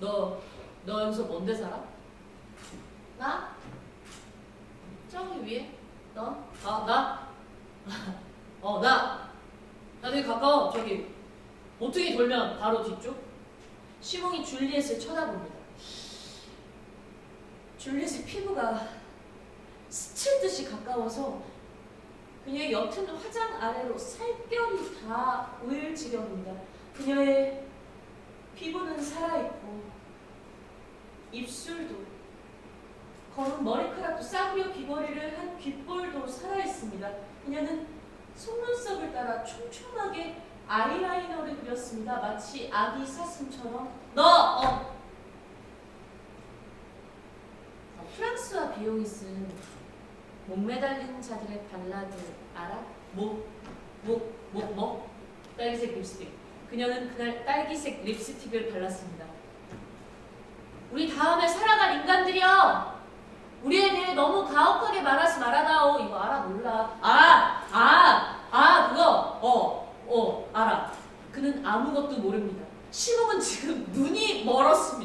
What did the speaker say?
너, 너 여기서 뭔데 살아? 나? 저기 위에? 너? 아, 나? 어, 나. 나 되게 가까워. 저기. 모퉁이 돌면 바로 뒤쪽. 시몽이 줄리엣을 쳐다봅니다. 줄리엣의 피부가 스칠 듯이 가까워서 그녀의 옅은 화장 아래로 살결이 다 보일 지경입니다. 그녀의 피부는 살아있고 입술도 검은 머리카락도 싸구려 귀걸이를 한 귓볼도 살아있습니다. 그녀는 속눈썹을 따라 촘촘하게 아이라이너를 그렸습니다. 마치 아기 사슴처럼 너! 어. 어, 프랑스와 비용이 쓴 목매달린 자들의 발라드 알아? 목, 목, 목, 뭐? 딸기색 립스틱. 그녀는 그날 딸기색 립스틱을 발랐습니다. 우리 다음에 살아갈 인간들이여! 우리에 대해 너무 가혹하게 말하지 말아다오. 이거 알아? 몰라. 아! 아! 아! 그거! 어! 어! 알아. 그는 아무것도 모릅니다. 시몽은 지금 눈이 멀었습니다.